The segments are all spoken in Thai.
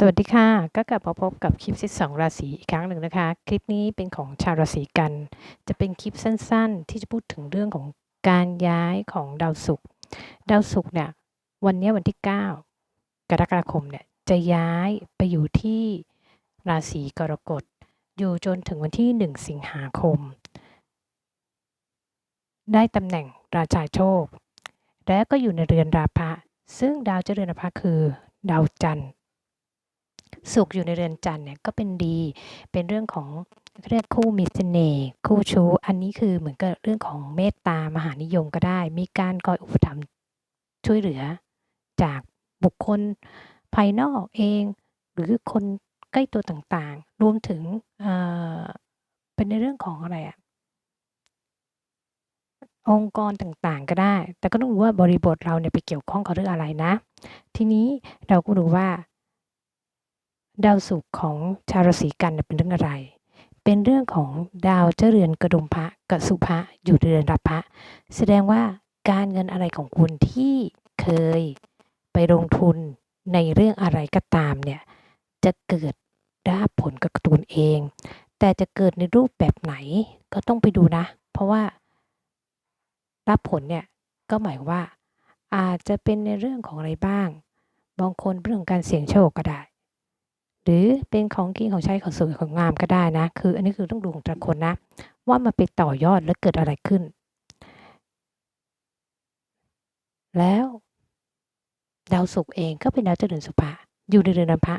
สวัสดีค่ะ ก็กลับมาพบกับคลิป 12 ราศีอีกครั้งหนึ่งนะคะ คลิปนี้เป็นของชาวราศีกัน จะเป็นคลิปสั้นๆ ที่จะพูดถึงเรื่องของการย้ายของดาวศุกร์ ดาวศุกร์เนี่ย วันนี้วันที่ 9 กรกฎาคมเนี่ย จะย้ายไปอยู่ที่ราศีกรกฎ อยู่จนถึงวันที่ 1 สิงหาคม ได้ตำแหน่งราชาโชค และก็อยู่ในเรือนราพะ ซึ่งดาวเจรือนราพะคือ ดาวจันทร์ สุขอยู่ในเรือนจันทร์เนี่ยก็เป็นดี เป็นเรื่องของเรียกคู่มีเสน่ห์คู่ชู้ อันนี้คือเหมือนกับเรื่องของเมตตามหานิยมก็ได้ มีการคอยอุปถัมภ์ช่วยเหลือ จากบุคคลภายนอกเอง หรือคนใกล้ตัวต่างๆ รวมถึงเเป็นในเรื่องของอะไรอะองค์กรต่างๆ ก็ได้ แต่ก็ต้องรู้ว่าบริบทเราเนี่ยไปเกี่ยวข้องกับเรื่องอะไรนะ ทีนี้เราก็รู้ว่า ดาวศุกร์ของชาวราศีกันเป็นเรื่องอะไร เป็นเรื่องของดาวเจรือนกระดุมพระกับสุภะอยู่เรือนรับพระ แสดงว่าการเงินอะไรของคุณที่เคยไปลงทุนในเรื่องอะไรก็ตามเนี่ย จะเกิดได้ผลกับตัวเอง แต่จะเกิดในรูปแบบไหนก็ต้องไปดูนะ เพราะว่ารับผลเนี่ยก็หมายว่าอาจจะเป็นในเรื่องของอะไรบ้าง บางคนเรื่องการเสี่ยงโชคก็ได้ หรือเป็นของกินของใช้ของสวยของงามก็ได้นะ คืออันนี้คือต้องดูของแต่ละคนนะ ว่ามันไปต่อยอดแล้วเกิดอะไรขึ้น แล้วดาวศุกร์เองก็เป็นดาวเจริญสุภะอยู่ในเรือนพระ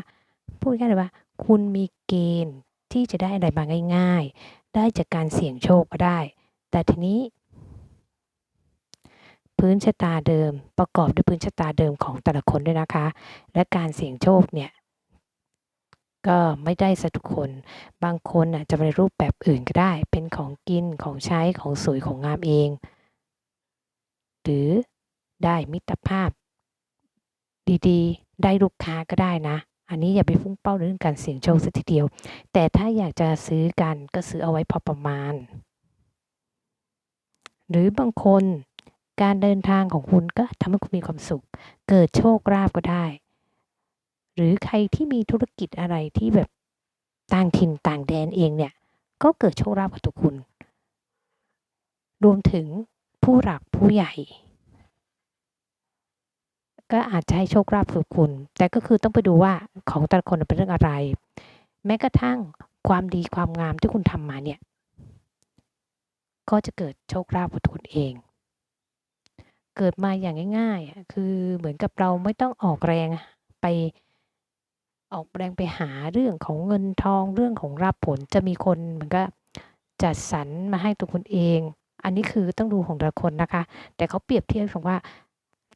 พูดง่ายๆเลยว่า คุณมีเกณฑ์ที่จะได้อะไรมาง่าย ๆ ได้จากการเสี่ยงโชคก็ได้ แต่ทีนี้ พื้นชะตาเดิมประกอบด้วยพื้นชะตาเดิมของแต่ละคนด้วยนะคะ และการเสี่ยงโชคเนี่ย ก็ไม่ได้สัทุกคน บางคนน่ะจะในรูปแบบอื่นก็ได้ เป็นของกินของใช้ของสวยของงามเอง หรือได้มิตรภาพ ดีๆ ได้ลูกค้าก็ได้นะ อันนี้อย่าไปฟุ้งเป้าเรื่องการเสี่ยงโชคสักทีเดียว แต่ถ้าอยากจะซื้อกันก็ซื้อเอาไว้พอประมาณ หรือบางคนการเดินทางของคุณก็ทำให้คุณมีความสุข เกิดโชคลาภก็ได้ หรือใครที่มีธุรกิจอะไรที่แบบต่างถิ่นต่างแดนเองเนี่ย ก็เกิดโชคลาภกับตัวคุณรวมถึงผู้หลักผู้ใหญ่ ก็อาจจะให้โชคลาภกับคุณ แต่ก็คือต้องไปดูว่าของแต่ละคนเป็นเรื่องอะไร แม้กระทั่งความดีความงามที่คุณทำมาเนี่ยก็จะเกิดโชคลาภกับคุณเอง เกิดมาอย่างง่ายๆ คือเหมือนกับเราไม่ต้องออกแรงไป ออกแรงไปหาเรื่องของเงินทองเรื่องของรับผลจะมีคนเหมือนกับจัดสรรมาให้ตัวคุณเอง อันนี้คือต้องดูของแต่ละคนนะคะ แต่เขาเปรียบเทียบบอกว่า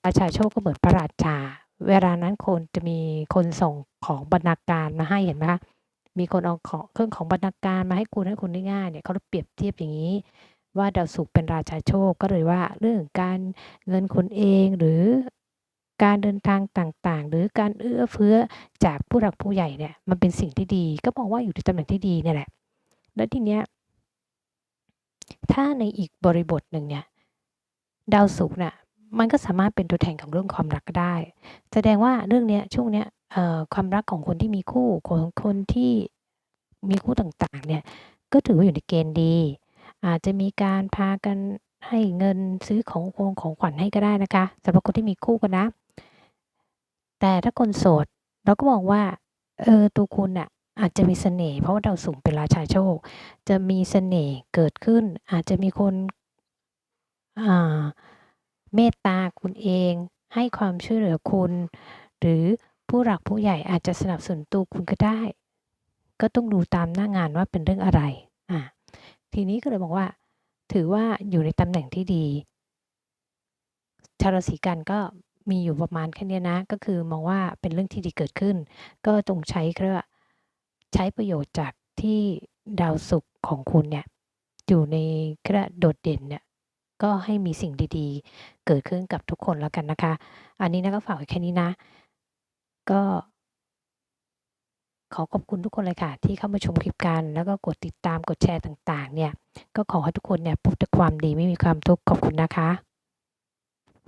ราชาโชคก็เหมือนพระราชา เวลานั้นคนจะมีคนส่งของบรรณาการมาให้เห็นไหมคะมีคนเอาของเครื่องของบรรณาการมาให้คุณให้คุณได้ง่ายเนี่ยเขาเปรียบเทียบอย่างนี้ว่าดาวศุกร์เป็นราชาโชคก็เลยว่าเรื่องการเงินคุณเองหรือ การเดินทางต่างๆ หรือการเอื้อเฟื้อจากผู้หลักผู้ใหญ่เนี่ยมันเป็นสิ่งที่ดี ก็มองว่าอยู่ในตำแหน่งที่ดีเนี่ยแหละ แล้วทีเนี้ยถ้าในอีกบริบทหนึ่งเนี่ยดาวศุกร์น่ะมันก็สามารถเป็นตัวแทนของเรื่องความรักก็ได้ แสดงว่าเรื่องเนี้ยช่วงเนี้ยความรักของคนที่มีคู่ของคนที่มีคู่ต่างๆเนี่ยก็ถือว่าอยู่ในเกณฑ์ดี อาจจะมีการพากันให้เงินซื้อของคงของขวัญให้ก็ได้นะคะสำหรับคนที่มีคู่กันนะ แต่ถ้าคนโสดเราก็มองว่าเออตัวคุณอะอาจจะมีเสน่ห์เพราะว่าดาวสูงเป็นราชาโชค จะมีเสน่ห์เกิดขึ้น อาจจะมีคนอ่าเมตตาคุณเอง ให้ความช่วยเหลือคุณ หรือผู้หลักผู้ใหญ่อาจจะสนับสนุนตัวคุณก็ได้ ก็ต้องดูตามหน้างานว่าเป็นเรื่องอะไรอ่าทีนี้ก็เลยบอกว่า ถือว่าอยู่ในตำแหน่งที่ดีชาวราศีกันก็ มีอยู่ประมาณแค่นี้นะ ก็คือมองว่าเป็นเรื่องที่ดีเกิดขึ้น ก็จงใช้เรียกว่าใช้ประโยชน์จากที่ดาวศุกร์ของคุณเนี่ยอยู่ในกระโดดเด่นเนี่ยก็ให้มีสิ่งดีๆ เกิดขึ้นกับทุกคนแล้วกันนะคะ อันนี้นะก็ฝากไว้แค่นี้นะ ก็ ขอขอบคุณทุกคนเลยค่ะ ที่เข้ามาชมคลิปกัน แล้วก็กดติดตามกดแชร์ต่าง ๆ เนี่ย ก็ขอให้ทุกคนเนี่ยพบแต่ความดีไม่มีความทุกข์ขอบคุณนะคะ